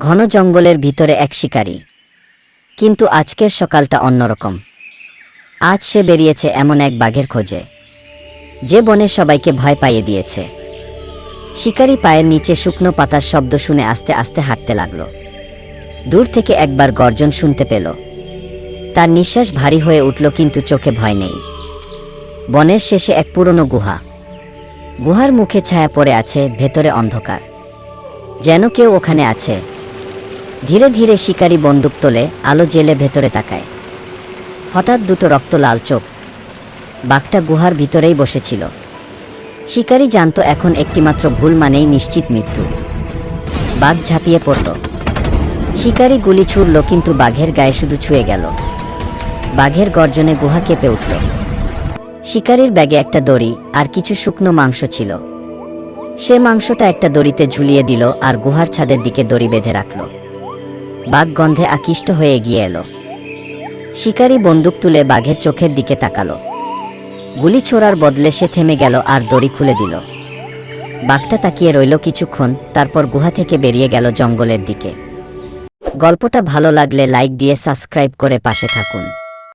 ঘন জঙ্গলের ভিতরে এক শিকারী। কিন্তু আজকের সকালটা অন্যরকম। আজ সে বেরিয়েছে এমন এক বাঘের খোঁজে। যে বনে সবাইকে ভয় পাইয়ে দিয়েছে। শিকারী পায়ের নিচে শুকনো পাতার শব্দ শুনে আস্তে আস্তে হাঁটতে লাগল। দূর থেকে একবার গর্জন শুনতে পেল। তার নিঃশ্বাস ভারী হয়ে উঠল, কিন্তু চোখে ভয় নেই। বনের শেষে এক পুরনো গুহা। গুহার মুখে ছায়া পড়ে আছে ভেতরে অন্ধকার। যেন কেউ ওখানে আছে। ধীরে ধীরে শিকারী বন্দুক তোলে, আলো জেলে ভেতরে তাকায়। হঠাৎ দুটো রক্ত লাল চোখ। বাঘটা গুহার ভিতরেই বসেছিল। শিকারী জানতো এখন একটিমাত্র ভুল মানেই নিশ্চিত মৃত্যু। বাঘ ঝাঁপিয়ে পড়ল। শিকারী গুলি ছুড়ল, কিন্তু বাঘের গায়ে শুধু ছুঁয়ে গেল। বাঘের গর্জনে গুহা কেঁপে উঠল। শিকারীর ব্যাগে একটা দড়ি আর কিছু শুকনো মাংস ছিল। সে মাংসটা একটা দড়িতে ঝুলিয়ে দিল আর গুহার ছাদের দিকে দড়ি বেঁধে রাখল। বাঘ গন্ধে আকৃষ্ট হয়ে এগিয়ে এলো। শিকারী বন্দুক তুলে বাঘের চোখের দিকে তাকালো। গুলি ছোড়ার বদলে সে থেমে গেল আর দড়ি খুলে দিল। বাঘটা তাকিয়ে রইল কিছুক্ষণ, তারপর গুহা থেকে বেরিয়ে গেল জঙ্গলের দিকে। গল্পটা ভালো লাগলে লাইক দিয়ে সাবস্ক্রাইব করে পাশে থাকুন।